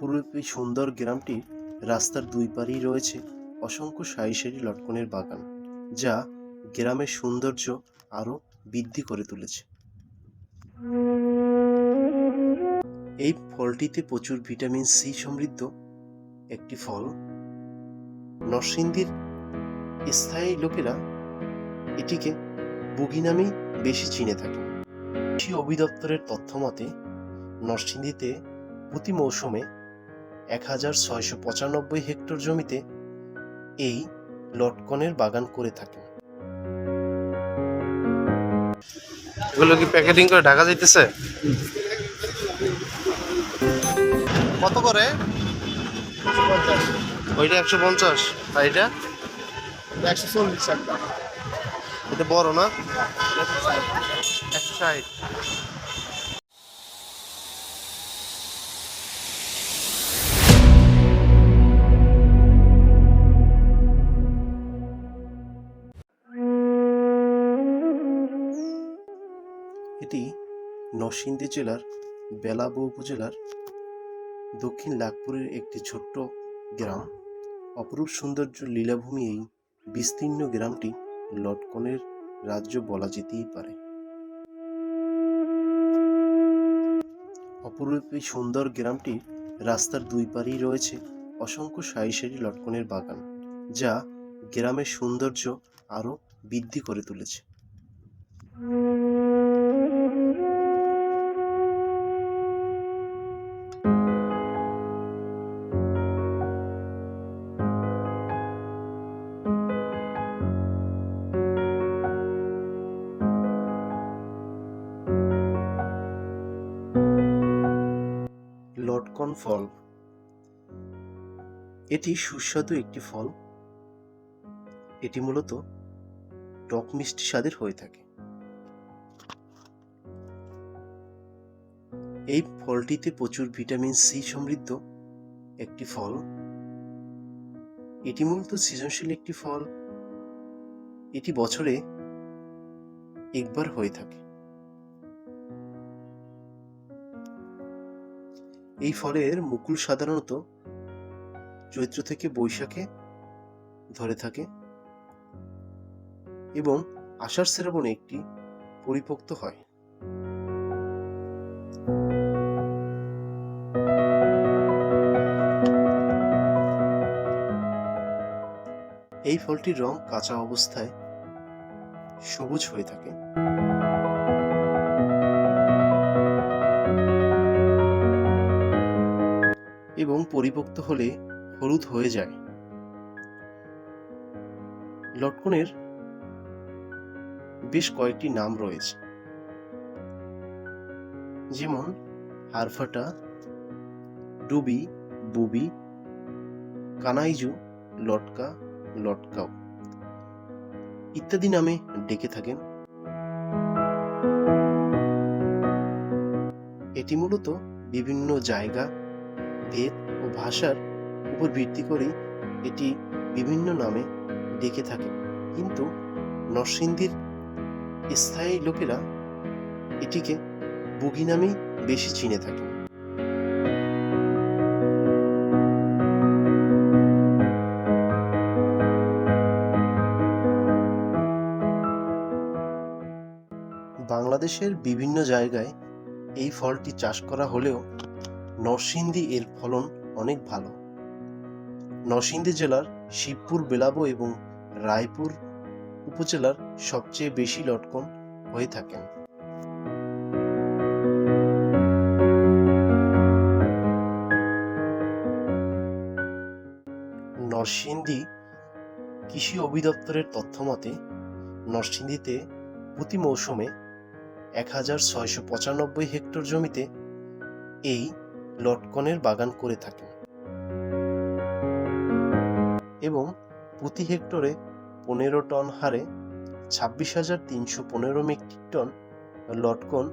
অপরূপ এই সুন্দর গ্রামটির রাস্তার দুই পারেই রয়েছে অসংখ্য সারি লটকনের বাগান, যা গ্রামের সৌন্দর্য আরও বৃদ্ধি করে তুলেছে। এই ফলটিতে প্রচুর ভিটামিন সি সমৃদ্ধ একটি ফল। নরসিংদীর স্থায়ী লোকেরা এটিকে বুগি নামেই বেশি চিনে থাকে কৃষি অধিদপ্তরের তথ্য মতে নরসিংদীতে প্রতি মৌসুমে এক হাজার ছয়শো পঁচানব্বই হেক্টর জমিতে এই লটকনের বাগান করে থাকেন। এগুলো কি প্যাকেটিং করে ঢাকা যাইতেছে? কত করে? ওইটা একশো পঞ্চাশ। আর এটা? একশো চল্লিশ একটা। এটা বড় না? একশো ষাট। নরসিংদী জেলার বেলাবো উপজেলার দক্ষিণ লাখপুরের একটি ছোট্ট গ্রাম। অপরূপ সৌন্দর্য লীলাভূমি এই বিস্তীর্ণ গ্রামটি লটকনের রাজ্য বলা যেতেই পারে। অপরূপ এই সুন্দর গ্রামটির রাস্তার দুই পারেই রয়েছে অসংখ্য সারি সারি লটকনের বাগান, যা গ্রামের সৌন্দর্য আরও বৃদ্ধি করে তুলেছে। লটকন ফল? এটি সুস্বাদু একটি ফল। এটি মূলত টক মিষ্টি স্বাদের হয়ে থাকে। এই ফলটিতে প্রচুর ভিটামিন সি সমৃদ্ধ একটি ফল। এটি মূলত সৃজনশীল একটি ফল। এটি বছরে একবার হয়ে থাকে। এই ফলের মুকুল সাধারণত চৈত্র থেকে বৈশাখে ধরে থাকে এবং আষাঢ় শ্রাবণে একটি পরিপক্ত হয়। এই ফলটির রং কাঁচা অবস্থায় সবুজ হয়ে থাকে। পরিপক্ত হলে হলুদ হয়ে যায়। লটকনের বেশ কয়েকটি নাম রয়েছে। যেমন হারফাটা, ডুবি, বুবি, কানাইজু, লটকা, লটকাও ইত্যাদি নামে ডেকে থাকেন। এটি মূলত বিভিন্ন জায়গা, ভেদ ভাষার উপর ভিত্তি করেই এটি বিভিন্ন নামে ডেকে থাকে। কিন্তু নরসিংদীর স্থায়ী লোকেরা এটিকে বুগি নামেই বেশি চিনে থাকে। বাংলাদেশের বিভিন্ন জায়গায় এই ফলটি চাষ করা হলেও নরসিংদী এর ফলন অনেক ভালো। নরসিংদী জেলার শিবপুর, বেলাবো এবং রায়পুর উপজেলার সবচেয়ে বেশি লটকন হয়ে থাকেন। নরসিংদী কৃষি অধিদপ্তরের তথ্য মতে, নরসিংদীতে প্রতি মৌসুমে এক হাজার ছয়শো পঁচানব্বই হেক্টর জমিতে এই লটকনের বাগান করে থাকেন এবং প্রতি হেক্টরে পনেরো টন হারে ছাব্বিশ হাজার তিনশো পনেরো মেট্রিক টন লটকন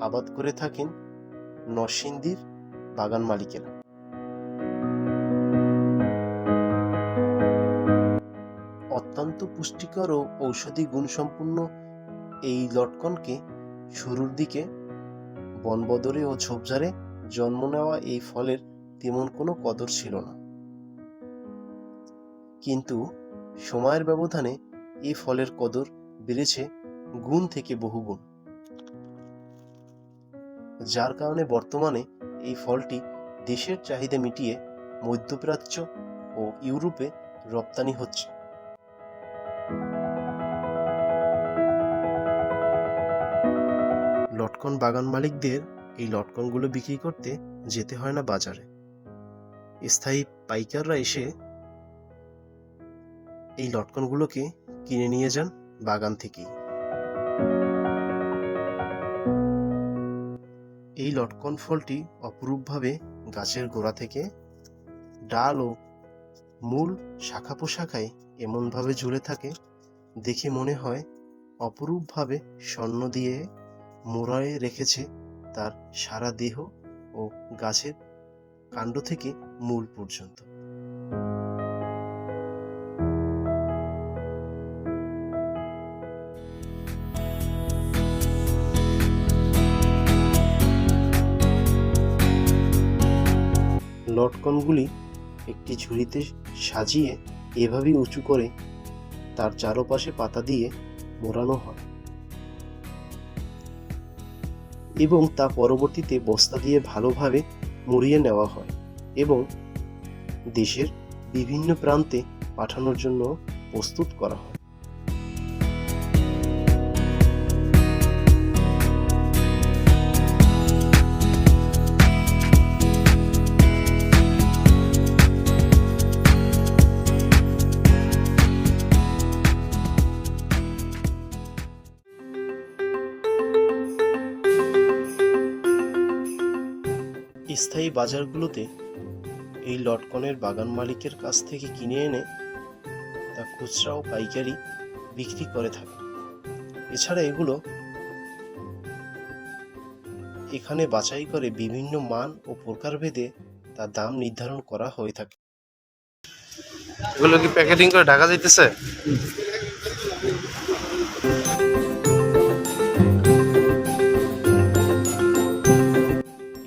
আবাদ করে থাকেন নরসিংদীর বাগান মালিকেরা। অত্যন্ত পুষ্টিকর ও ঔষধি গুণসম্পন্ন এই লটকনকে শুরুর দিকে বনবদরে ও ঝোপঝাড়ে জন্ম নেওয়া এই ফলের তেমন কোনো কদর ছিল না। কিন্তু সময়ের ব্যবধানে এই ফলের কদর বেড়েছে গুণ থেকে বহুগুণ। যার কারণে বর্তমানে এই ফলটি দেশের চাহিদা মিটিয়ে মধ্যপ্রাচ্য ও ইউরোপে রপ্তানি হচ্ছে। লটকন বাগান মালিকদের এই লটকনগুলো বিক্রি করতে যেতে হয় না বাজারে। স্থায়ী পাইকাররা এসে এই লটকনগুলোকে কিনে নিয়ে যান বাগান থেকেই। এই লটকন ফলটি অপরূপভাবে গাছের গোড়া থেকে ডাল ও মূল শাখা পোশাখায় এমনভাবে ঝুলে থাকে, দেখে মনে হয় অপরূপভাবে স্বর্ণ দিয়ে মোড়ায় রেখেছে তার সারা দেহ ও গাছের কাণ্ড থেকে মূল পর্যন্ত। লটকনগুলি একটি ঝুড়িতে সাজিয়ে এভাবেই উঁচু করে তার চারপাশে পাতা দিয়ে মোড়ানো হয়। এবং তা পরবর্তীতে বস্তা দিয়ে ভালোভাবে মুড়িয়ে নেওয়া হয় এবং দেশের বিভিন্ন প্রান্তে পাঠানোর জন্য প্রস্তুত করা হয়। স্থায়ী বাজারগুলোতে এই লটকনের বাগান মালিকের কাছ থেকে কিনে এনে তা খুচরা ও পাইকারি বিক্রি করে থাকে। এছাড়া এগুলো এখানে বাছাই করে বিভিন্ন মান ও প্রকারভেদে তার দাম নির্ধারণ করা হয়ে থাকে। এগুলো কি প্যাকেটিং করে ঢাকা যাইতেছে?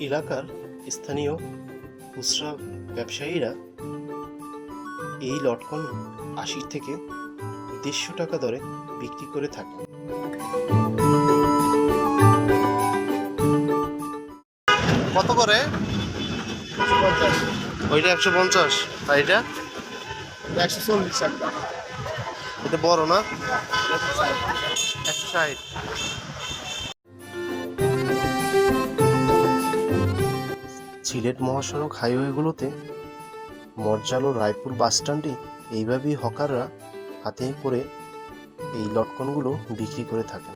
এলাকার স্থানীয় খুচরা ব্যবসায়ীরা এই লটকন আশি থেকে দেড়শো টাকা দরে বিক্রি করে থাকে কত করে? ওইটা একশো পঞ্চাশ। আর এটা? একশো চল্লিশ এটা বড় না? একশো ষাট। সিলেট মহাসড়ক হাইওয়েগুলোতে মর্জালো রায়পুর বাসস্ট্যান্ডে এইভাবেই হকাররা হাতে করে এই লটকনগুলো বিক্রি করে থাকেন।